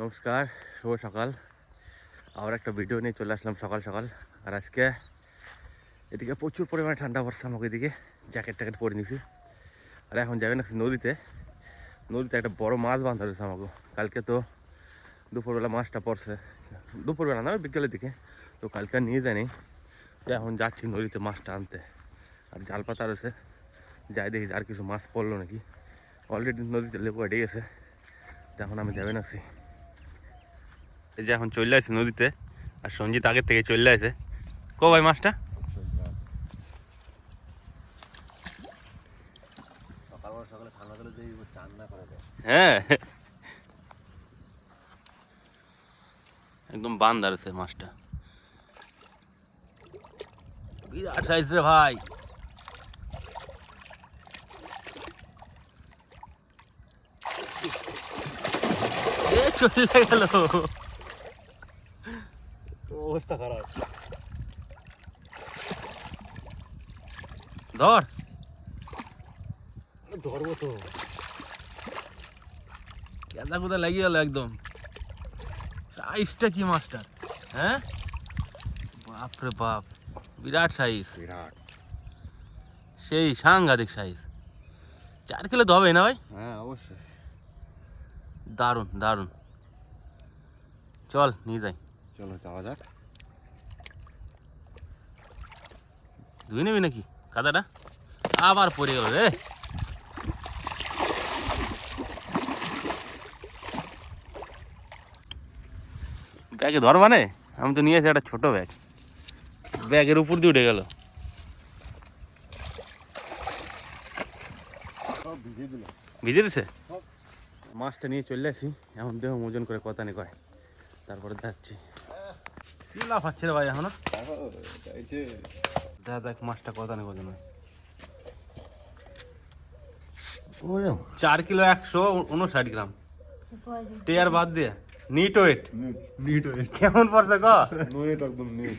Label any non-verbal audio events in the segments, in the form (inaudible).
নমস্কার, শুভ সকাল। আবার একটা ভিডিও নিয়ে চলে আসলাম সকাল সকাল। আর আজকে এদিকে প্রচুর পরিমাণে ঠান্ডা পড়ছে আমাকে এদিকে। জ্যাকেট ট্যাকেট পরে নিছি আর এখন যাবেন নদীতে। নদীতে একটা বড় মাছ বাঁধা রয়েছে আমাকে। কালকে তো দুপুরবেলা মাছটা পড়ছে। দুপুরবেলা না বিকেলের দিকে। তো কালকে নিয়ে যায়নি। তো এখন যাচ্ছি নদীতে মাছটা আনতে। আর জাল পাতা রয়েছে। যাই দেখি, আর কিছু মাছ পড়ল নাকি। অলরেডি নদীতে লেবু এটে গেছে। এখন আমি যাবে নাকি? এই যে এখন চলে আসছে নদীতে আর সঞ্জিত আগের থেকে চলে আসে। কো ভাই মাছটা? হ্যাঁ। একদম মাছটা। বিরাট সাইজ রে ভাই। চলে গেল। অবস্থা খারাপ ধর ধরবো তো। কেদা কোথায় লেগে গেল একদম। সাইজটা কি মাছটা হ্যাঁ? বাপরে বাপ বিরাট সাইজ। বিরাট। সেই সাংঘাতিক সাইজ। চার কিলো তো হবে না ভাই? হ্যাঁ অবশ্যই। দারুণ দারুণ। চল নিয়ে যাই। চলো যাওয়া যাক। ধুই নেবি নাকি? কাদাটা আবার পড়ে গেল রে। ব্যাগে ধরবা নে? আমি তো নিয়েছি একটা ছোট ব্যাগ। ব্যাগের উপর দিয়ে উঠে গেল। ভিজে দিছে? মাছটা নিয়ে চলে আসি। এখন দেহ ওজন করে কথা নেই কয়। তারপরে যাচ্ছি কি লাভ হচ্ছে রে ভাই এখনও? দেখা দেখ মাছটা কথা নেই ওরে। চার কিলো একশো উনষাট গ্রাম। টেয়ার বাদ দিয়ে। নিট ওয়েট নিট ওয়েট কেমন পড়ছে ক নিট একদম নিট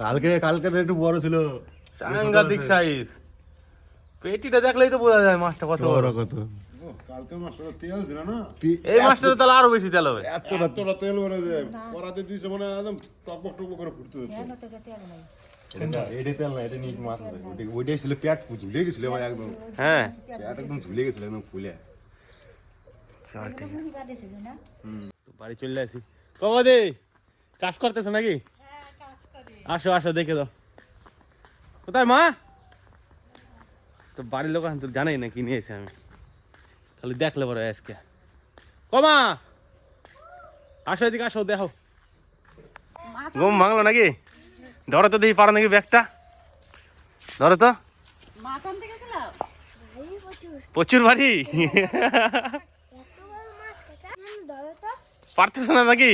কালকে কালকে একটু বড় ছিল। সাংঘাতিক সাইজ পেটিটা দেখলেই তো বোঝা যায় মাছটা কত বড়। কত? কালকে মাছটা তেল ছিল না? এই মাছটা তো তাহলে আরও বেশি তেল হবে। এতটা এতটা তেল বেড়ে যায় কড়াতে দিয়েছে মানে একদম টকবক টকবক করে ফুটতে হচ্ছে। এটা এটা তেল না এটা নিট মাছ ওইটাই ছিল পেট ঝুলে গেছিল আমার একদম হ্যাঁ। পেট একদম ঝুলে গেছিল একদম ফুলে। চল ঠিক আছে বাড়ি চলে আসি। কবাদে কাজ করতেছো নাকি? আসো আসো দেখে দাও। কোথায় মা? তো বাড়ির লোক জানাই না কি নিয়েছে আমি। খালি দেখলে পরে আজকে কমা আসো এদিকে আসো দেখো ঘুম ভাঙলো নাকি ধরো তো দেখি পারো নাকি ব্যাগটা ধরো তো প্রচুর বাড়ি পারতেছ না নাকি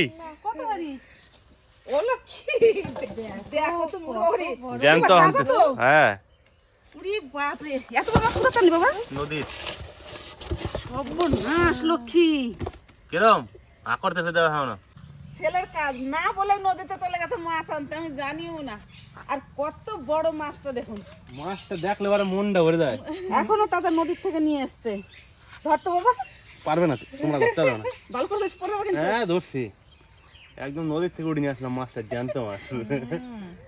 জ্যান্ত হ্যাঁ নদীর সর্বনাশ লক্ষ্মী। কিরম? আকরতেছে দেওয়া হয় না। ছেলের কাজ না বলে নদীতে চলে গেছে মাছ আনতে আমি জানিও না। আর কত বড় মাছটা দেখুন। মাছটা দেখলে পরে মনটা ভরে যায়। এখনও তাজা নদীর থেকে নিয়ে এসছে। ধরতো বাবা। পারবে না তো, তোমরা ধরতে পারবে না। ভালো করে বেশ পড়ে কিন্তু। হ্যাঁ ধরছি। একদম নদীর থেকে উঠে নিয়ে আসলাম মাছটা জ্যান্ত মাছ।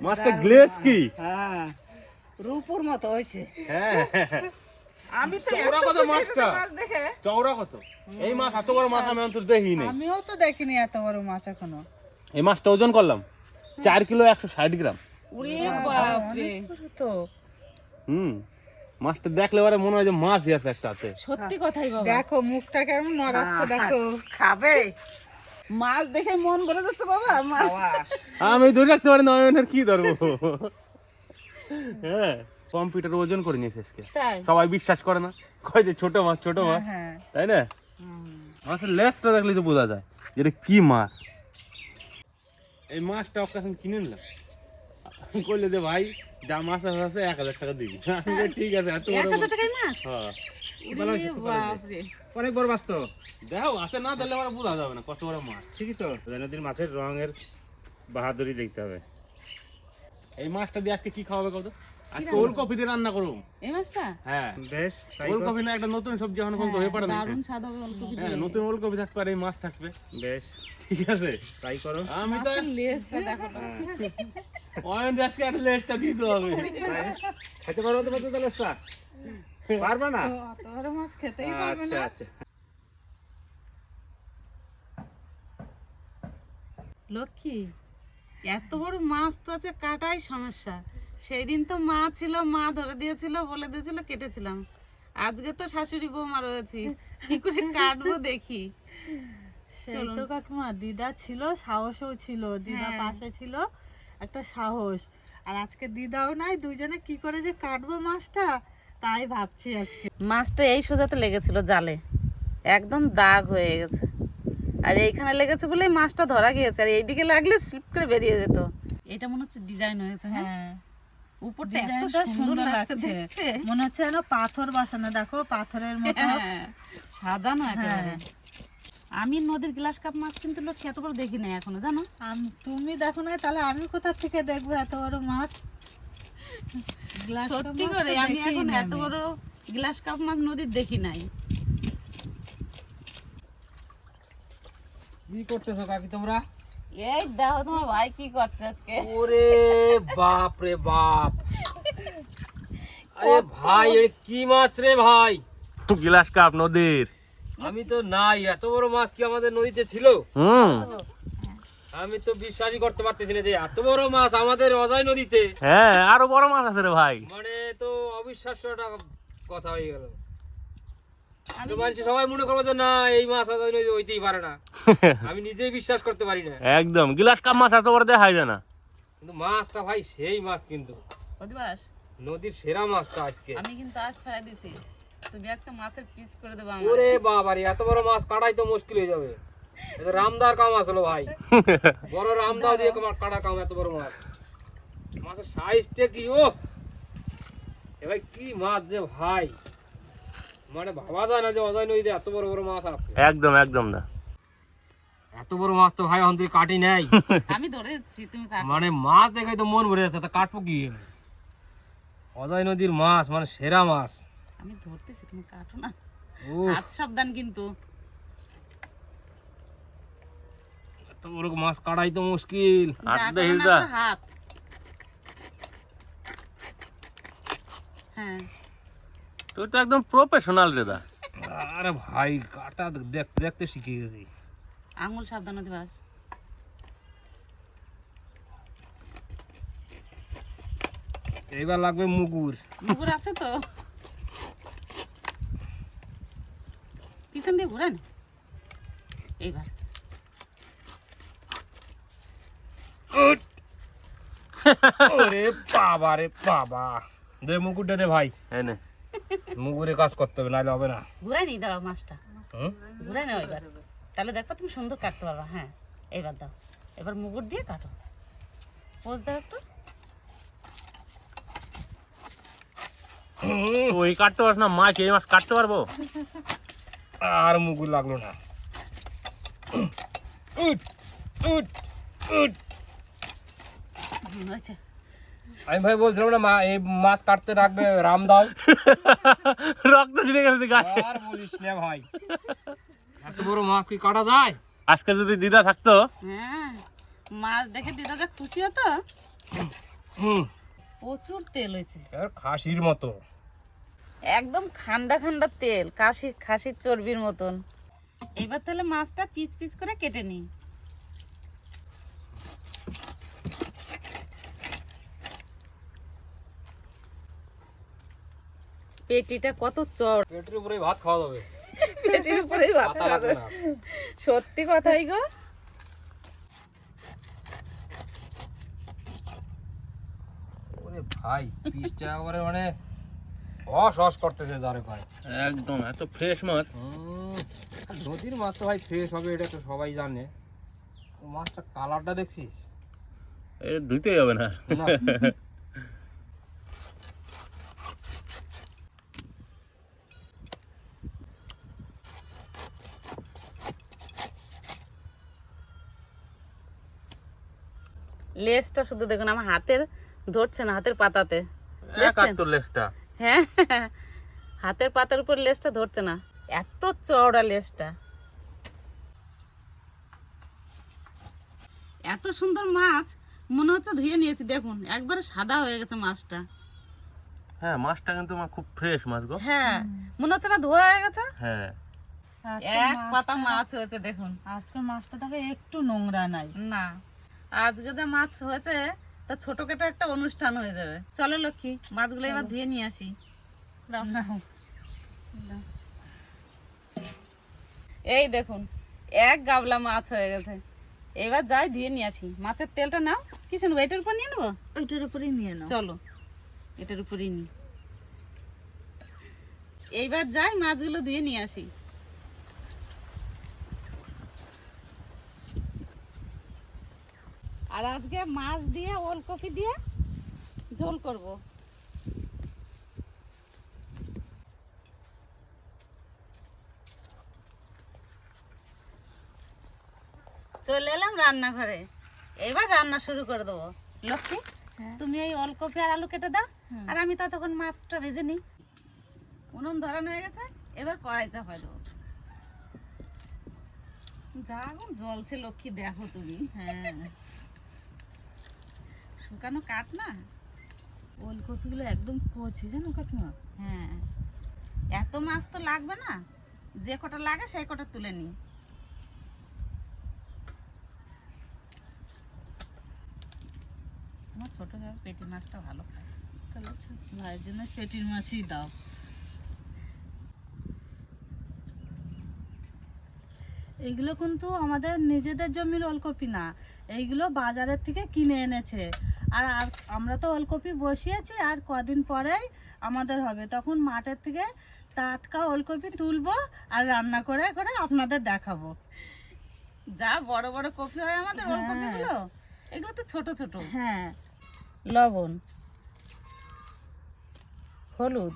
মাছটা গ্লেজ কি? হ্যাঁ রূপুর মতো হয়েছে। হ্যাঁ। আমি তো চওড়া কত মাছটা? মাছ দেখে। চওড়া কত এই মাছ এত বড় মাছ আমি অন্তর দেখি নাই আমিও তো দেখিনি এত বড় মাছ এখনও। এই মাছটা ওজন করলাম। চার কিলো একশো ষাট গ্রাম। তো। হুম। মাছটা দেখলে পরে মনে হয় যে মাছই আছে একটাতে সত্যি কথাই বাবা। দেখো মুখটা কেমন নড়াচ্ছে দেখো। খাবে। মাছ দেখে মন ভরে যাচ্ছে বাবা মাছ। আমি ধরে রাখতে পারি না কি ধরবো? হ্যাঁ। কম্পিউটার ওজন করে নিয়েছে আজকে। সবাই বিশ্বাস করে না। কয় যে ছোট মাছ ছোট মাছ হ্যাঁ তাই না? মাছের লেজটা দেখলে তো বোঝা যায় যে এটা কি মাছ। এই মাছটা কাছে কিনে নিলাম। করলে যে ভাই যা মাছ আছে আছে এক হাজার টাকা দিবি। ঠিক আছে এত বড় মাছ। হ্যাঁ। অনেক বড় মাছ তো। দেখো না দিলে আমার বোঝা যাবে না কত বড় মাছ। ঠিকই তো। নদীর মাছের রঙের বাহাদুরি দেখতে হবে। এই মাছটা দিয়ে আজকে কি খাওয়াবে কত? আজকে ওলকপি দিয়ে রান্না করুম। এই মাছটা? হ্যাঁ। বেশ তাই ওলকপি না একটা নতুন সবজি এখন পর্যন্ত হয়ে পড়ে না দারুণ স্বাদ হবে ওলকপি হ্যাঁ নতুন ওলকপি থাকবে আর এই মাছ থাকবে। বেশ ঠিক আছে। তাই করো। আমি তো লেজটা দেখো অয়ন আজকে একটা লেজটা দিতে হবে। খেতে পারব তো পারবে না? মাছ খেতেই পারবে আচ্ছা না। আচ্ছা। লক্ষ্মী এত বড় মাছ তো আছে কাটাই সমস্যা। সেই দিন তো মা ছিল মা ধরে দিয়েছিল বলে দিয়েছিল কেটেছিলাম। আজকে তো শাশুড়ি বৌমা রয়েছি কি করে কাটবো দেখি। সেই তো কাকিমা দিদা ছিল সাহসও ছিল দিদা হ্যাঁ। পাশে ছিল একটা সাহস। আর আজকে দিদাও নাই দুইজনে কি করে যে কাটবো মাছটা তাই ভাবছি আজকে। মাছটা এই সোজাতে লেগেছিল জালে একদম দাগ হয়ে গেছে। আর এইখানে লেগেছে বলেই মাছটা ধরা গিয়েছে আর এইদিকে লাগলে স্লিপ করে বেরিয়ে যেত। এটা মনে হচ্ছে ডিজাইন হয়েছে হ্যাঁ? হ্যাঁ। উপরটা এত সুন্দর লাগছে লাগছে। মনে হচ্ছে যেন পাথর বসানো। দেখো পাথরের মতো হ্যাঁ, সাজানো একেবারে। আমি নদীর গ্লাস কাপ মাছ কিন্তু লোক এত বড় দেখি নাই এখনও জানো? আম- তুমি দেখো না তাহলে আমি কোথা থেকে দেখব এত বড় মাছ? গ্লাস সত্যি করে আমি এখন এত বড় গ্লাস কাপ মাছ নদীর দেখি নাই। কি করতেছো কাকি তোমরা? এই দেখো তোমার ভাই কি করছে আজকে। ওরে বাপ রে বাপ। আরে ভাই এ কি মাছ রে ভাই? গিলাস কাপ নদীর। আমি তো নাই এত বড় মাছ কি আমাদের নদীতে ছিল? হুম। আমি তো বিশ্বাসই করতে পারতেছি না যে এত বড় মাছ আমাদের অজয় নদীতে। হ্যাঁ আরও বড় মাছ আছে রে ভাই। মানে তো অবিশ্বাস্য একটা কথা হয়ে গেল। সবাই মনে করব যে না এই মাছ হইতেই পারে না। (laughs) আমি নিজেই বিশ্বাস করতে পারি না। একদম গিলাস কাপ মাছ এত বড় দেখা যায় না। কিন্তু মাছটা ভাই সেই মাছ কিন্তু। নদীর সেরা মাছটা আজকে। আমি কিন্তু আজ ছাড়া দিছি। তুমি আজকে মাছের পিস করে দেবো আমার ওরে বাবারে এত বড় মাছ কাটাই তো মুশকিল হয়ে যাবে। এটা রামদার কাম আসলো ভাই। (laughs) বড় রামদা দিয়ে কামা- কাটা কাম এত বড় মাছ। মাছের সাইজটা কি ও এ ভাই কি মাছ যে ভাই। মানে ভাবা যায় না যে অজয় নদীতে এত বড় বড় মাছ আছে। একদম একদম না। এত বড় মাছ তো ভাই এখন তুই কাটি নাই। (laughs) আমি ধরে দিচ্ছি তুমি কাটো। মানে মাছ দেখে তো মন ভরে যাচ্ছে তা কাটবো কি? অজয় নদীর মাছ মানে সেরা মাছ। আমি ধরতেছি তুমি কাটো না। ও হাত সাবধান কিন্তু। এত বড় মাছ কাটাই তো মুশকিল। যা করো না হাত। হ্যাঁ। তুই তো একদম প্রফেশনাল রে দা আরে ভাই কাটা দেখতে দেখতে শিখে গেছি। আঙুল সাবধান অধিবাস এইবার লাগবে মুগুর। মুগুর আছে তো। পিছন দিয়ে ঘুরান। এইবার। ওরে বাবা রে বাবা। দে মুকুরটা দে ভাই। হ্যাঁ নে। মুগুরে কাজ করতে হবে নাহলে হবে না। ঘুরাই নি দাঁড়াও মাছটা। হুম? ঘুরাই নাও এবার। তাহলে দেখো তুমি সুন্দর কাটতে পারবা হ্যাঁ। এবার দাও। এবার মুগুর দিয়ে কাটো। পোজ দাও একটু। ওই কাটতে পারছ না মাছ এই মাছ কাটতে পারব? আর মুগুর লাগল না। উঠ উঠ উঠ। হয়েছে। আমি ভাই বলছিলাম না মা এই মাছ কাটতে রাখবে রাম দাও। (laughs) রক্ত ছিঁড়ে গেছে গায়ে। আর বলিস না ভাই। এত বড় মাছ কি কাটা যায়? আজকে যদি দিদা থাকতো। হ্যাঁ মাছ দেখে দিদা যা খুশি হতো। হুম। প্রচুর তেল হয়েছে। আর খাসির মতো। একদম ঠান্ডা ঠান্ডা তেল কাশি খাসির চর্বির মতন। এবার তাহলে মাছটা পিচ পিচ করে কেটে নিই। পেটিটা কত চড়। পেটের উপরে ভাত খাওয়া যাবে। পেটির উপরেই ভাত খাওয়া যাবে। সত্যি কথাই গো। ওরে ভাই পিসটা একেবারে মানে অস অস করতেছে যারে কয় একদম এত ফ্রেশ মাছ। হুম, নদীর মাছ তো ভাই ফ্রেশ হবে এটা তো সবাই জানে। তো মাছটা কালারটা দেখছিস? এ ধুইতেই হবে না। না লেজটা শুধু দেখুন আমার হাতের ধরছে না হাতের পাতাতে। একাত্তর লেসটা হ্যাঁ হাতের পাতার উপর লেজটা ধরছে না। এত চওড়া লেজটা। এত সুন্দর মাছ মনে হচ্ছে ধুয়ে নিয়েছি দেখুন একবারে সাদা হয়ে গেছে মাছটা। হ্যাঁ মাছটা কিন্তু আমার খুব ফ্রেশ মাছ গো। হ্যাঁ মনে হচ্ছে না ধোয়া হয়ে গেছে? হ্যাঁ। এক পাতা মাছ হয়েছে দেখুন। আজকে মাছটা দেখো একটু নোংরা নাই। না। আজকে যে মাছ হয়েছে তা ছোটখাটো একটা অনুষ্ঠান হয়ে যাবে। চলো লক্ষ্মী মাছগুলো এবার ধুয়ে নিয়ে আসি। এই দেখুন এক গাবলা মাছ হয়ে গেছে। এবার যাই ধুয়ে নিয়ে আসি। মাছের তেলটা নাও। কিছু নেব এটার উপর নিয়ে নেব? ওইটার উপরেই নিয়ে নাও। চলো এটার উপরেই নি। এইবার যাই মাছগুলো ধুয়ে নিয়ে আসি। আর আজকে মাছ দিয়ে ওলকপি দিয়ে ঝোল করব। চলে এলাম রান্নাঘরে। এবার রান্না শুরু করে দেবো। লক্ষ্মী তুমি এই ওলকপি আর আলু কেটে দাও আর আমি ততক্ষণ মাছটা ভেজে নিই। উনুন ধরানো হয়ে গেছে এবার কড়াই চাপাই দেবো। যা জ্বলছে লক্ষ্মী দেখো তুমি। হ্যাঁ। শুকানো কাঠ না? ওলকপিগুলো একদম কচি জানো কাকিমা? হ্যাঁ। এত মাছ তো লাগবে না। যে কটা লাগে সেই কটা তুলে নিই। আমার ছোট ভাই পেটি মাছটা ভালো খায়। তাহলে ভাইয়ের জন্য পেটির মাছই দাও। এইগুলো কিন্তু আমাদের নিজেদের জমির ওলকপি না। এইগুলো বাজারের থেকে কিনে এনেছে। আর আর আমরা তো ওলকপি বসিয়েছি আর কদিন পরেই আমাদের হবে। তখন মাঠের থেকে টাটকা ওলকপি তুলবো আর রান্না করে করে আপনাদের দেখাবো। যা বড় বড় কপি হয় আমাদের হ্যাঁ। ওলকপিগুলো। এগুলো তো ছোট ছোট। হ্যাঁ। লবণ হলুদ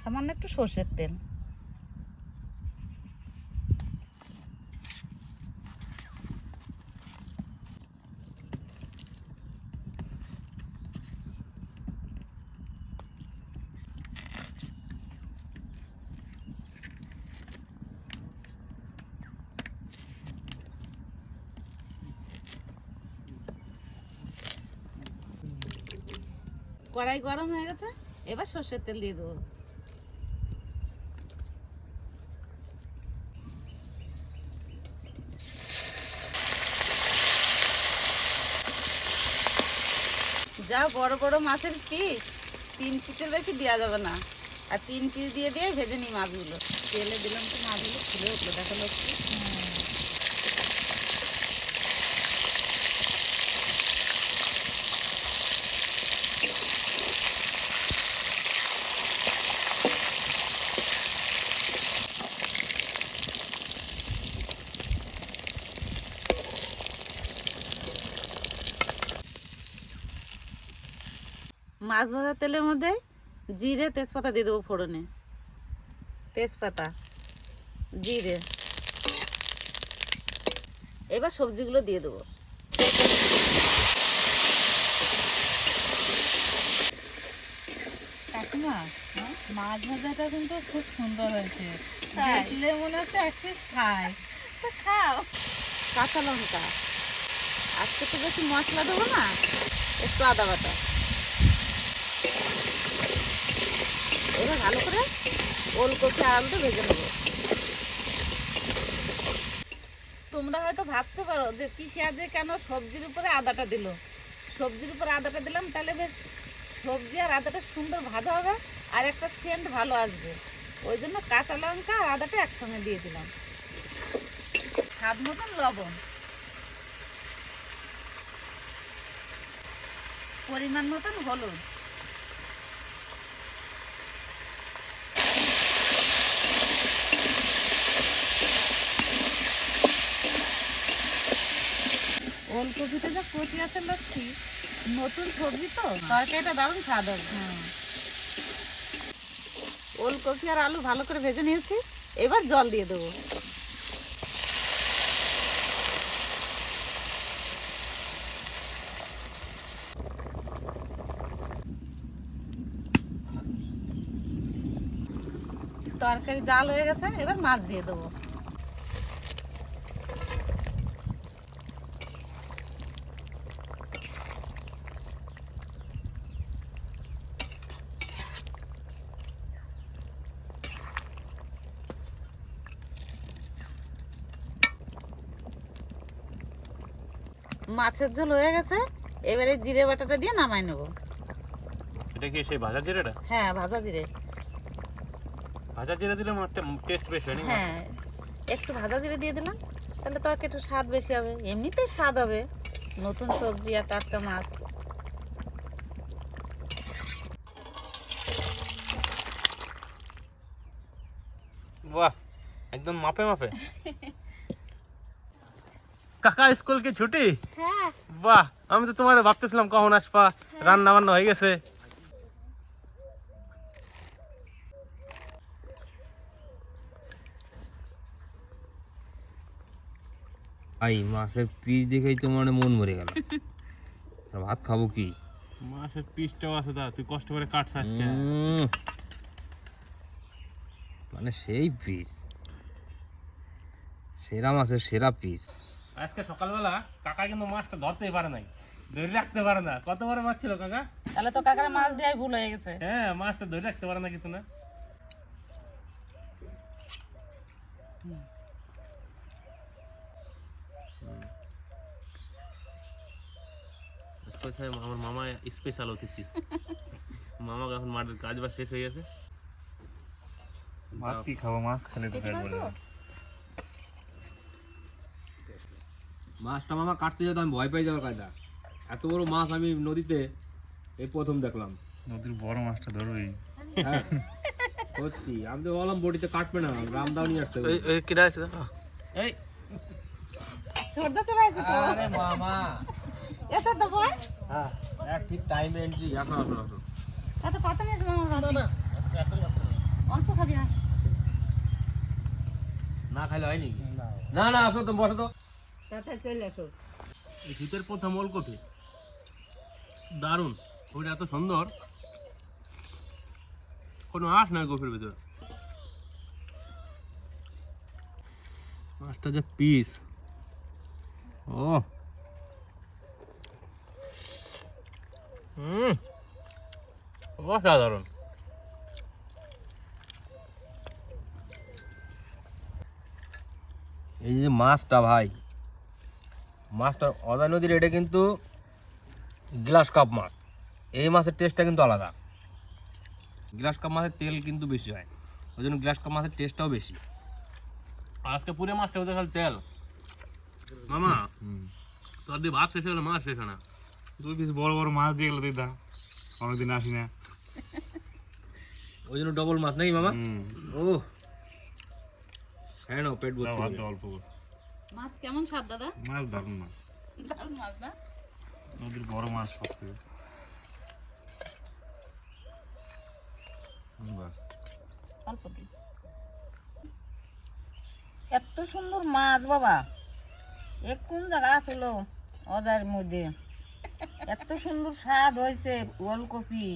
সামান্য একটু সর্ষের তেল। কড়াই গরম হয়ে গেছে, এবার সর্ষের তেল দিয়ে দেবো। যা বড় বড় মাছের পিস, তিন পিসের বেশি দেওয়া যাবে না। আর তিন পিস দিয়ে দিয়ে ভেজে নিই মাছগুলো। তেলে দিলাম তো মাছগুলো ফুলে উঠল দেখো লক্ষ্মী মাছ ভাজার তেলের মধ্যে জিরে তেজপাতা দিয়ে দেবো ফোড়নে। তেজপাতা জিরে। এবার সবজিগুলো দিয়ে দেবো। কাকিমা মাছ ভাজাটা কিন্তু খুব সুন্দর হয়েছে? দেখলে মনে হচ্ছে এক পিস খায় খাও। কাঁচা লঙ্কা। আজকে তো বেশি মশলা দেবো না একটু আদা বাটা। এবার ভালো করে ওলকপি আলুটা ভেজে নেব। তোমরা হয়তো ভাবতে পারো যে পিসি আজকে কেন সবজির উপরে আদাটা দিল। সবজির উপরে আদাটা দিলাম, তাহলে বেশ সবজি আর আদাটা সুন্দর ভাজা হবে আর একটা সেন্ট ভালো আসবে। ওই জন্য কাঁচা লঙ্কা আর আদাটা একসঙ্গে দিয়ে দিলাম। স্বাদ মতন লবণ। পরিমাণ মতন হলুদ। ওলকপিতে যা প্রতি আছে লক্ষ্মী নতুন সবজি তো, তরকারিটা দারুণ স্বাদ ওলকপি আর আলু ভালো করে ভেজে নিয়েছি, এবার জল দিয়ে দেবো। তরকারি জাল হয়ে গেছে, এবার মাছ দিয়ে দেবো। মাছের ঝোল হয়ে গেছে এবারে জিরে বাটাটা দিয়ে নামাই নেব। এটা কি সেই ভাজা জিরেটা? হ্যাঁ ভাজা জিরে। ভাজা জিরে দিলে মাছটা টেস্ট বেশি হয় হ্যাঁ একটু ভাজা জিরে দিয়ে দিলাম তাহলে তো একটু স্বাদ বেশি হবে। এমনিতেই স্বাদ হবে নতুন সবজি আর টাটকা মাছ। বাহ একদম মাপে মাপে। (laughs) কাকা স্কুল কি ছুটি? হ্যাঁ। বাহ আমি তো তোমার ভাবতেছিলাম কখন আসবা। রান্না বান্না হয়ে গেছে। ভাই মাছের পিস দেখেই তো মানে মন মরে গেল। ভাত খাব কি? মাছের পিসটাও আছে দা তুই কষ্ট করে কাটছ আজকে। মানে সেই পিস। সেরা মাছের সেরা পিস। আজকে সকালবেলা কাকা কিন্তু মাছটা ধরতেই পারে নাই ধরে রাখতে পারে না। কত বড় মাছ ছিল কাকা? তাহলে তো কাকার মাছ দেওয়াই ভুল হয়ে গেছে। হ্যাঁ মাছটা ধরে রাখতে পারে না কিছু না। আমার মামা স্পেশাল অতিথি। (laughs) মামা এখন মাঠের কাজ বাজ শেষ হয়ে গেছে। ভাত কি খাব? মাছ খেলে তো পেট ভরবে না। মাছটা মামা কাটতে যেত আমি ভয় পেয়ে যাওয়ার কায়দা। এত বড় মাছ আমি নদীতে এই প্রথম দেখলাম। নদীর বড় মাছটা ধরবেই হ্যাঁ সত্যি। আমি তো বললাম বডিতে কাটবে না রামদাও নিয়ে আসতে হবে। কিরা আছে এই। ছোটদা চলে আসছে আরে মামা। এ ছোটদা বয় হ্যাঁ ঠিক টাইমে এন্ট্রি আসো আসো। নিয়ে? অল্প খাবি না খাইলে হয়নি? না না আসো তো বসো তো। তাড়াতাড়ি চলে আসো। শীতের প্রথম ওলকপি। দারুণ, ওইটা এত সুন্দর। কোনো আঁশ নাই কপির ভিতর। মাছটা যে পিস। ও। হুম, অসাধারণ। এই যে মাছটা ভাই মাছটা অজয় নদীর এটা কিন্তু গ্লাস কাপ মাছ। এই মাছের টেস্টটা কিন্তু আলাদা। গ্লাস কাপ মাছের তেল কিন্তু বেশি হয়। ওই জন্য গ্লাস কাপ মাছের টেস্টটাও বেশি। আজকে পুরো মাছটা ওদের খালি তেল। মামা তোর দিয়ে ভাত শেষ হলে মাছ শেষ হয় না। তুই কিছু বড় বড় মাছ দিয়ে গেলো দিদা অনেকদিন আসি না। ওই জন্য ডবল মাছ নাকি মামা? ও হ্যাঁ না পেট ভর্তি দাও অল্প করে। মাছ কেমন স্বাদ দাদা? মাছ দারুণ মাছ। দারুণ মাছ না? নদীর বড় মাছ সব থেকে অল্প দিন এত সুন্দর মাছ বাবা। এ কোন জায়গা আসলো অদার মধ্যে? এত সুন্দর স্বাদ হয়েছে ওলকপি।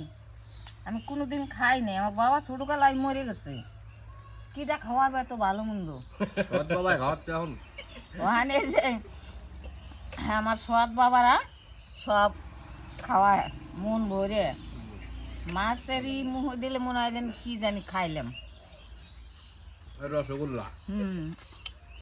আমি কোনোদিন খাই নাই। আমার বাবা ছোটবেলায় মরে গেছে। কিটা খাওয়াবে এত ভালো মন্দ? বাবা খাওয়াচ্ছে এখন। ওখানে যে আমার সৎ বাবারা সব খাওয়ায় মন ভরে। মাছেরই মুহ দিলে মনে হয় যেন কি জানি খাইলাম। রসগোল্লা। হুম।